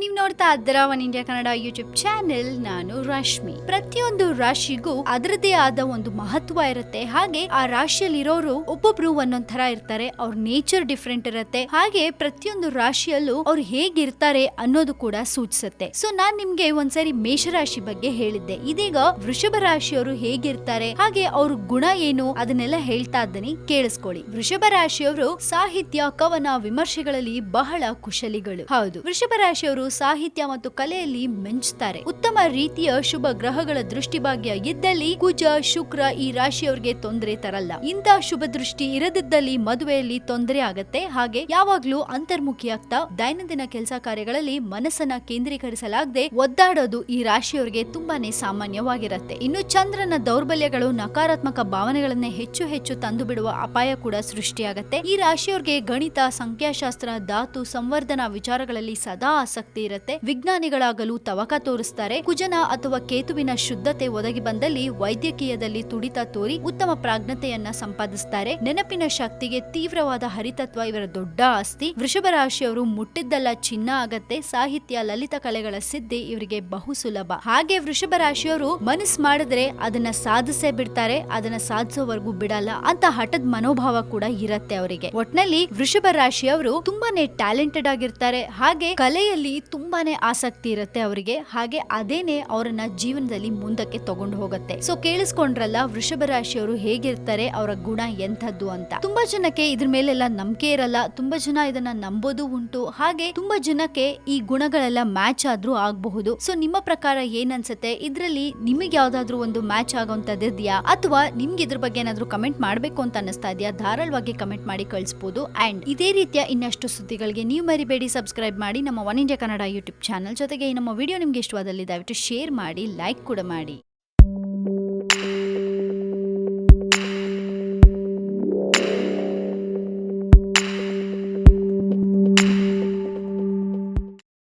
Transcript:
ನೀವ್ ನೋಡ್ತಾ ಇದ್ದೀರ one India Kannada YouTube channel, ನಾನು ರಶ್ಮಿ. ಪ್ರತಿಯೊಂದು ರಾಶಿಗೂ ಅದರದೇ ಆದ ಒಂದು ಮಹತ್ವ ಇರುತ್ತೆ. ಹಾಗೆ ಆ ರಾಶಿಯಲ್ಲಿರೋರು ಒಬ್ಬೊಬ್ರು ಒಂದೊಂದ್ ತರ ಇರ್ತಾರೆ, ಅವ್ರ ನೇಚರ್ ಡಿಫ್ರೆಂಟ್ ಇರುತ್ತೆ. ಹಾಗೆ ಪ್ರತಿಯೊಂದು ರಾಶಿಯಲ್ಲೂ ಅವ್ರು ಹೇಗಿರ್ತಾರೆ ಅನ್ನೋದು ಕೂಡ ಸೂಚಿಸುತ್ತೆ. ಸೊ, ನಾನ್ ನಿಮ್ಗೆ ಒಂದ್ಸರಿ ಮೇಷರಾಶಿ ಬಗ್ಗೆ ಹೇಳಿದ್ದೆ. ಇದೀಗ ವೃಷಭ ರಾಶಿಯವರು ಹೇಗಿರ್ತಾರೆ, ಹಾಗೆ ಅವ್ರ ಗುಣ ಏನು ಅದನ್ನೆಲ್ಲ ಹೇಳ್ತಾ ಇದ್ದೀನಿ, ಕೇಳಿಸ್ಕೊಳ್ಳಿ. ವೃಷಭ ರಾಶಿಯವರು ಸಾಹಿತ್ಯ, ಕವನ, ವಿಮರ್ಶೆಗಳಲ್ಲಿ ಬಹಳ ಕುಶಲಿಗಳು. ಹೌದು. ವೃಷಭ ರಾಶಿಯವರು ಸಾಹಿತ್ಯ ಮತ್ತು ಕಲೆಯಲ್ಲಿ ಮೆಂಚ್ತಾರೆ. ಉತ್ತಮ ರೀತಿಯ ಶುಭ ಗ್ರಹಗಳ ದೃಷ್ಟಿಭಾಗ್ಯ ಇದ್ದಲ್ಲಿ ಕುಜ, ಶುಕ್ರ ಈ ರಾಶಿಯವರಿಗೆ ತೊಂದರೆ ತರಲ್ಲ. ಇಂಥ ಶುಭ ದೃಷ್ಟಿ ಇರದಿದ್ದಲ್ಲಿ ಮದುವೆಯಲ್ಲಿ ತೊಂದರೆ ಆಗತ್ತೆ. ಹಾಗೆ ಯಾವಾಗ್ಲೂ ಅಂತರ್ಮುಖಿಯಾಗ್ತಾ ದೈನಂದಿನ ಕೆಲಸ ಕಾರ್ಯಗಳಲ್ಲಿ ಮನಸ್ಸನ್ನ ಕೇಂದ್ರೀಕರಿಸಲಾಗದೆ ಒದ್ದಾಡೋದು ಈ ರಾಶಿಯವರಿಗೆ ತುಂಬಾನೇ ಸಾಮಾನ್ಯವಾಗಿರುತ್ತೆ. ಇನ್ನು ಚಂದ್ರನ ದೌರ್ಬಲ್ಯಗಳು ನಕಾರಾತ್ಮಕ ಭಾವನೆಗಳನ್ನೇ ಹೆಚ್ಚು ಹೆಚ್ಚು ತಂದು ಬಿಡುವ ಅಪಾಯ ಕೂಡ ಸೃಷ್ಟಿಯಾಗತ್ತೆ. ಈ ರಾಶಿಯವರಿಗೆ ಗಣಿತ, ಸಂಖ್ಯಾಶಾಸ್ತ್ರ, ಧಾತು, ಸಂವರ್ಧನಾ ವಿಚಾರಗಳಲ್ಲಿ ಸದಾ ಆಸಕ್ತಿ ಇರುತ್ತೆ. ವಿಜ್ಞಾನಿಗಳಾಗಲು ತವಕ ತೋರಿಸ್ತಾರೆ. ಕುಜನ ಅಥವಾ ಕೇತುವಿನ ಶುದ್ಧತೆ ಒದಗಿ ಬಂದಲ್ಲಿ ವೈದ್ಯಕೀಯದಲ್ಲಿ ತುಡಿತ ತೋರಿ ಉತ್ತಮ ಪ್ರಾಜ್ಞತೆಯನ್ನ ಸಂಪಾದಿಸ್ತಾರೆ. ನೆನಪಿನ ಶಕ್ತಿಗೆ ತೀವ್ರವಾದ ಹರಿತತ್ವ ಇವರ ದೊಡ್ಡ ಆಸ್ತಿ. ವೃಷಭ ರಾಶಿಯವರು ಮುಟ್ಟಿದ್ದಲ್ಲ ಚಿನ್ನ ಆಗತ್ತೆ. ಸಾಹಿತ್ಯ, ಲಲಿತ ಕಲೆಗಳ ಸಿದ್ಧಿ ಇವರಿಗೆ ಬಹು ಸುಲಭ. ಹಾಗೆ ವೃಷಭ ರಾಶಿಯವರು ಮನಸ್ ಮಾಡಿದ್ರೆ ಅದನ್ನ ಸಾಧಿಸೇ ಬಿಡ್ತಾರೆ. ಅದನ್ನ ಸಾಧಿಸೋವರೆಗೂ ಬಿಡಲ್ಲ. ಅಂತ ಹಠದ ಮನೋಭಾವ ಕೂಡ ಇರತ್ತೆ ಅವರಿಗೆ. ಒಟ್ನಲ್ಲಿ ವೃಷಭ ರಾಶಿಯವರು ತುಂಬಾನೇ ಟ್ಯಾಲೆಂಟೆಡ್ ಆಗಿರ್ತಾರೆ. ಹಾಗೆ ಕಲೆಯಲ್ಲಿ ತುಂಬಾನೇ ಆಸಕ್ತಿ ಇರುತ್ತೆ ಅವರಿಗೆ. ಹಾಗೆ ಅದೇನೆ ಅವರನ್ನ ಜೀವನದಲ್ಲಿ ಮುಂದಕ್ಕೆ ತಗೊಂಡು ಹೋಗುತ್ತೆ. ಸೊ ಕೇಳಿಸ್ಕೊಂಡ್ರಲ್ಲ ವೃಷಭ ರಾಶಿಯವರು ಹೇಗಿರ್ತಾರೆ, ಅವರ ಗುಣ ಎಂಥದ್ದು ಅಂತ. ತುಂಬಾ ಜನಕ್ಕೆ ಇದ್ರ ಮೇಲೆಲ್ಲ ನಂಬಿಕೆ ಇರಲ್ಲ. ತುಂಬಾ ಜನ ಇದನ್ನ ನಂಬೋದು ಉಂಟು. ಹಾಗೆ ತುಂಬಾ ಜನಕ್ಕೆ ಈ ಗುಣಗಳೆಲ್ಲ ಮ್ಯಾಚ್ ಆದ್ರೂ ಆಗಬಹುದು. ಸೊ ನಿಮ್ಮ ಪ್ರಕಾರ ಏನ್ ಅನ್ಸುತ್ತೆ ಇದ್ರಲ್ಲಿ ನಿಮಗೆ ಯಾವ್ದಾದ್ರು ಒಂದು ಮ್ಯಾಚ್ ಆಗುವಂತದ್ದು ಇದೆಯಾ? ಅಥವಾ ನಿಮ್ಗೆ ಇದ್ರ ಬಗ್ಗೆ ಏನಾದ್ರು ಕಮೆಂಟ್ ಮಾಡಬೇಕು ಅಂತ ಅನಿಸ್ತಾ ಇದೆಯಾ? ಧಾರಾಳವಾಗಿ ಕಮೆಂಟ್ ಮಾಡಿ ಕಳಿಸಬಹುದು ಅಂಡ್ ಇದೇ ರೀತಿಯ ಇನ್ನಷ್ಟು ಸುದ್ದಿಗಳಿಗೆ ನೀವು ಮರಿಬೇಡಿ. ಸಬ್ಸ್ಕ್ರೈಬ್ ಮಾಡಿ. ನಮ್ಮ one India Kannada YouTube channel ಜೊತೆಗೆ ನಮ್ಮ ವಿಡಿಯೋ ನಿಮ್ಗೆ ಇಷ್ಟವಾದಲ್ಲಿ ದಯವಿಟ್ಟು ಶೇರ್ ಮಾಡಿ ಲೈಕ್ ಕೂಡ ಮಾಡಿ.